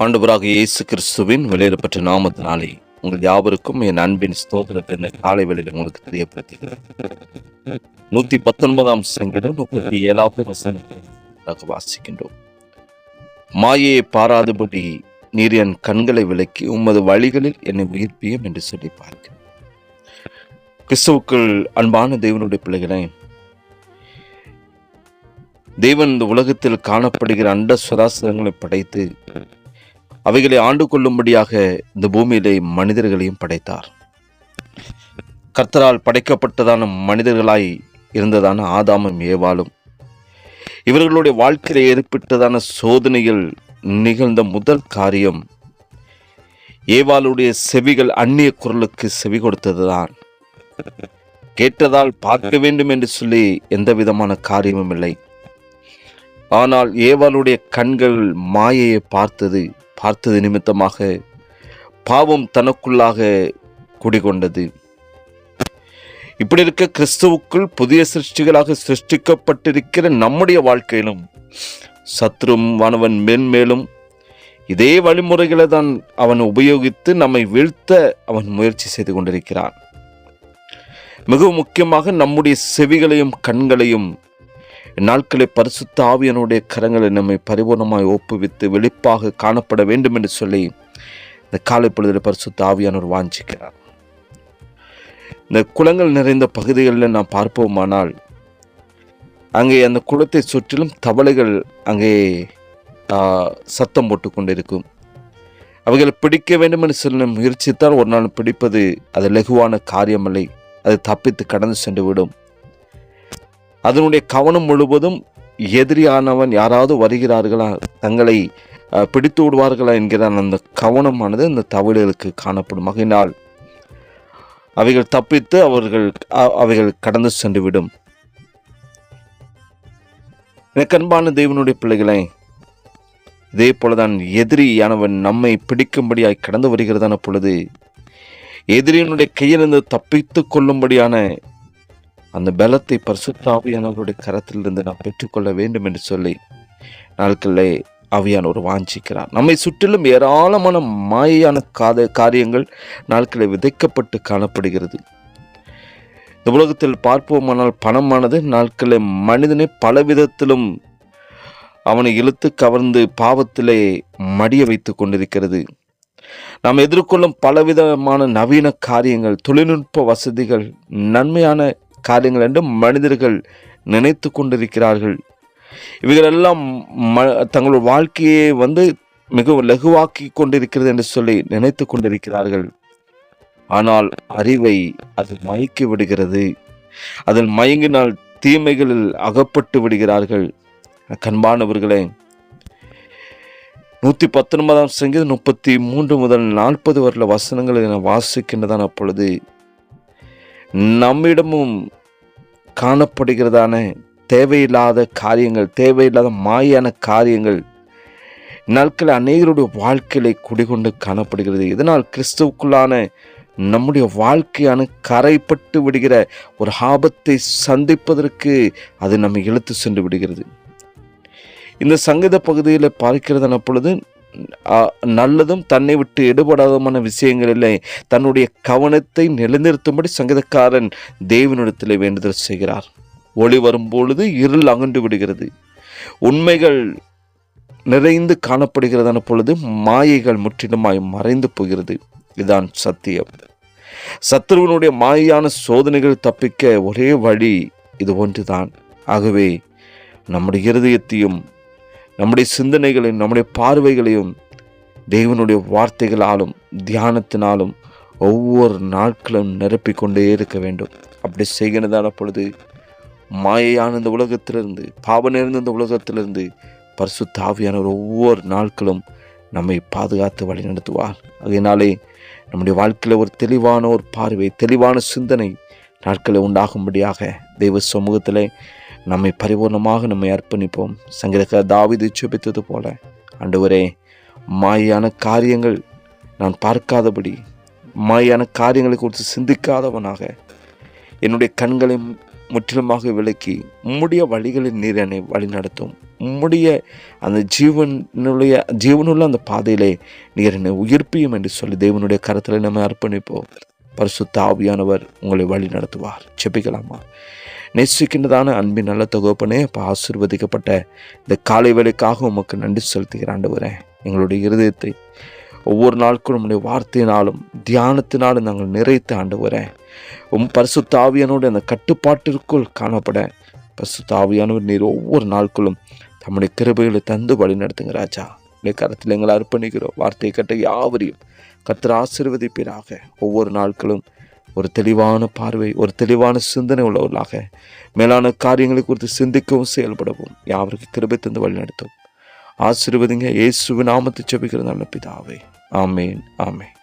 ஆண்டவராக இயேசு கிறிஸ்துவின் வெளியிடப்பட்ட நாமத்தினாலே உங்கள் யாவருக்கும் என் அன்பின் ஸ்தோத்திரத்தை இந்த காலை வேளையில் உங்களுக்கு தெரியப்படுத்துகிறேன் நூத்தி பத்தொன்பதாம் சங்கடம் முப்பத்தி ஏழாவது வசனத்தை வாசிக்கின்றோம். மாயையை பாராதபடி நீர் என் கண்களை விலக்கி உமது வழிகளில் என்னை உயிர்ப்பியும் என்று சொல்லி பார்க்கிறேன். கிறிஸ்துவுக்குள் அன்பான தேவனுடைய பிள்ளைகளே தேவன் இந்த உலகத்தில் காணப்படுகிற அண்ட சுராசரங்களை படைத்து அவைகளை ஆண்டு கொள்ளும்படியாக இந்த பூமியிலே மனிதர்களையும் படைத்தார். கர்த்தரால் படைக்கப்பட்டதான மனிதர்களாய் இருந்ததான ஆதாமும் ஏவாலும் இவர்களுடைய வாழ்க்கையில் ஏற்பட்டதான சோதனைகள் நிகழ்ந்த முதல் காரியம் ஏவாளுடைய செவிகள் அந்நிய குரலுக்கு செவி கொடுத்ததுதான். கேட்டதால் பார்க்க வேண்டும் என்று சொல்லி எந்த விதமான காரியமும் இல்லை. ஆனால் ஏவாளுடைய கண்கள் மாயையை பார்த்தது பார்த்தது நிமித்தமாக பாவம் தனக்குள்ளாக குடிகொண்டது. இப்படி இருக்க கிறிஸ்துவுக்குள் புதிய சிருஷ்டிகளாக சிருஷ்டிக்கப்பட்டிருக்கிற நம்முடைய வாழ்க்கையிலும் சத்ரும் வானவன் மேன்மேலும் இதே வழிமுறைகளை தான் அவன் உபயோகித்து நம்மை வீழ்த்த அவன் முயற்சி செய்து கொண்டிருக்கிறான். மிகவும் முக்கியமாக நம்முடைய செவிகளையும் கண்களையும் நாட்களை பரிசுத்த ஆவியனுடைய கரங்களை நம்மை பரிபூர்ணமாய் ஒப்புவித்து வெளிப்பாக காணப்பட வேண்டும் என்று சொல்லி இந்த காலை பொழுதில் பரிசுத்த ஆவியானவர் வாஞ்சிக்கிறார். இந்த குளங்கள் நிறைந்த பகுதிகளில் நாம் பார்ப்போமானால் அங்கே அந்த குளத்தை சுற்றிலும் தவளைகள் அங்கே சத்தம் போட்டு கொண்டிருக்கும். அவைகளை பிடிக்க வேண்டும் என்று சொல்ல முயற்சித்தால் ஒரு நாள் பிடிப்பது அது லகுவான காரியமில்லை. அது தப்பித்து கடந்து சென்று விடும் அதனுடைய கவனம் முழுவதும் எதிரியானவன் யாராவது வருகிறார்களா தங்களை பிடித்து விடுவார்களா என்கிற அந்த கவனமானது அந்த தவளைகளுக்கு காணப்படும். ஆகையினால் அவைகள் தப்பித்து அவர்கள் அவைகள் கடந்து சென்றுவிடும். எனக்கு அன்பான தேவனுடைய பிள்ளைகளை இதே போலதான் எதிரியானவன் நம்மை பிடிக்கும்படியாய் கடந்து வருகிறதான பொழுது எதிரியினுடைய கையிலிருந்து தப்பித்து கொள்ளும்படியான அந்த பலத்தை பரிசுத்தாவியானவருடைய கரத்திலிருந்து நாம் பெற்றுக்கொள்ள வேண்டும் என்று சொல்லி நாட்களிலே அவையானவர் வாஞ்சிக்கிறார் நம்மை சுற்றிலும் ஏராளமான மாயையான காத காரியங்கள் நாட்களில் விதைக்கப்பட்டு காணப்படுகிறது. இந்த உலகத்தில் பார்ப்போமானால் பணமானது நாட்களில் மனிதனை பல விதத்திலும் அவனை இழுத்து கவர்ந்து பாவத்திலே மடிய வைத்து கொண்டிருக்கிறது. நாம் எதிர்கொள்ளும் பலவிதமான நவீன காரியங்கள் தொழில்நுட்ப வசதிகள் நன்மையான காரியங்கள் என்று மனிதர்கள் நினைத்து கொண்டிருக்கிறார்கள். இவைகளெல்லாம் ம தங்கள் வாழ்க்கையை வந்து மிகவும் லகுவாக்கி கொண்டிருக்கிறது என்று சொல்லி நினைத்து கொண்டிருக்கிறார்கள். ஆனால் அறிவை அது மயக்கி விடுகிறது. அதில் மயங்கினால் தீமைகளில் அகப்பட்டு விடுகிறார்கள். கண்பானவர்களே நூற்றி பத்தொன்பதாம் சங்கீதம் முப்பத்தி மூன்று முதல் நாற்பது வரல வசனங்களை நான் வாசிக்கின்றதான அப்பொழுது நம்மிடமும் காணப்படுகிறதான தேவையில்லாத காரியங்கள் தேவையில்லாத மாயான காரியங்கள் நாட்கள் அநேகருடைய வாழ்க்கையை குடிகொண்டு காணப்படுகிறது. இதனால் கிறிஸ்துவுக்குள்ளான நம்முடைய வாழ்க்கையான கரைப்பட்டு விடுகிற ஒரு ஆபத்தை சந்திப்பதற்கு அது நம்மை இழுத்து சென்று விடுகிறது. இந்த சங்கீத பகுதியில் பார்க்கிறதான பொழுது நல்லதும் தன்னை விட்டு எடுபடாதமான விஷயங்களிலே தன்னுடைய கவனத்தை நிலைநிறுத்தும்படி சங்கீதக்காரன் தேவனிடத்தில் வேண்டுதல் செய்கிறார். ஒளி வரும்பொழுது இருள் அகன்று விடுகிறது. உண்மைகள் நிறைந்து காணப்படுகிறதான பொழுது மாயைகள் முற்றிலுமாய் மறைந்து போகிறது. இதுதான் சத்தியம். சத்ருவனுடைய மாயான சோதனைகள் தப்பிக்க ஒரே வழி இது ஒன்றுதான். ஆகவே நம்முடைய இருதயத்தையும் நம்முடைய சிந்தனைகளையும் நம்முடைய பார்வைகளையும் தேவனுடைய வார்த்தைகளாலும் தியானத்தினாலும் ஒவ்வொரு நாட்களும் நிரப்பிக்கொண்டே இருக்க வேண்டும். அப்படி செய்கிறதான பொழுது மாயையான இந்த உலகத்திலிருந்து பாவ நிறைந்த இந்த உலகத்திலிருந்து பரிசுத்த ஆவியானவர் ஒவ்வொரு நாட்களும் நம்மை பாதுகாத்து வழிநடத்துவார் அதனாலே நம்முடைய வாழ்க்கையில் ஒரு தெளிவான ஒரு பார்வை தெளிவான சிந்தனை நாட்களை உண்டாகும்படியாக தெய்வ சமூகத்தில் நம்மை பரிபூர்ணமாக நம்மை அர்ப்பணிப்போம். சங்கரக தாவிதை சுபித்தது போல ஆண்டவரே மாயான காரியங்கள் நான் பார்க்காதபடி மாயான காரியங்களை குறித்து சிந்திக்காதவனாக என்னுடைய கண்களை முற்றிலுமாக விலக்கி உம்முடைய வழிகளில் நீர் என்னை வழிநடத்தும். உம்முடைய அந்த ஜீவனுடைய ஜீவனுள்ள அந்த பாதையிலே நீர் என்னை உயிர்ப்பியும் என்று சொல்லி தேவனுடைய கருத்தில் நம்ம அர்ப்பணிப்போம். பரிசுத்த ஆவியானவர் உங்களை வழி நடத்துவார் செபிக்கலாமா நேசிக்கின்றதான அன்பின் நல்ல தொகுப்பனே அப்போ ஆசிர்வதிக்கப்பட்ட இந்த காலை வேலைக்காக உமக்கு நன்றி செலுத்துகிற வரேன் எங்களுடைய இருதயத்தை ஒவ்வொரு நாட்களும் நம்முடைய வார்த்தையினாலும் தியானத்தினாலும் நாங்கள் நிறைத்து வரேன் உம் பரிசு ஆவியானோடு அந்த கட்டுப்பாட்டிற்குள் காணப்பட. பரிசு தாவியானவர் நீர் ஒவ்வொரு நாட்களும் தம்முடைய கிருபைகளை தந்து வழி நடத்துங்க ராஜா. உடைய கரத்தில் எங்களை அர்ப்பணிக்கிறோம். வார்த்தையை கட்ட யாவரையும் கர்த்தர் ஆசீர்வதிப்பீராக. ஒவ்வொரு நாட்களும் ஒரு தெளிவான பார்வை ஒரு தெளிவான சிந்தனை உள்ளவர்களாக. மேலான காரியங்களை குறித்து சிந்திக்கவும் செயல்படவும் யாவருக்கு கிருபை தந்து வழிநடத்தும் ஆசீர்வதிங்க. இயேசுவின் நாமத்தை செபிக்கிற நல்ல பிதாவே. ஆமேன். ஆமேன்.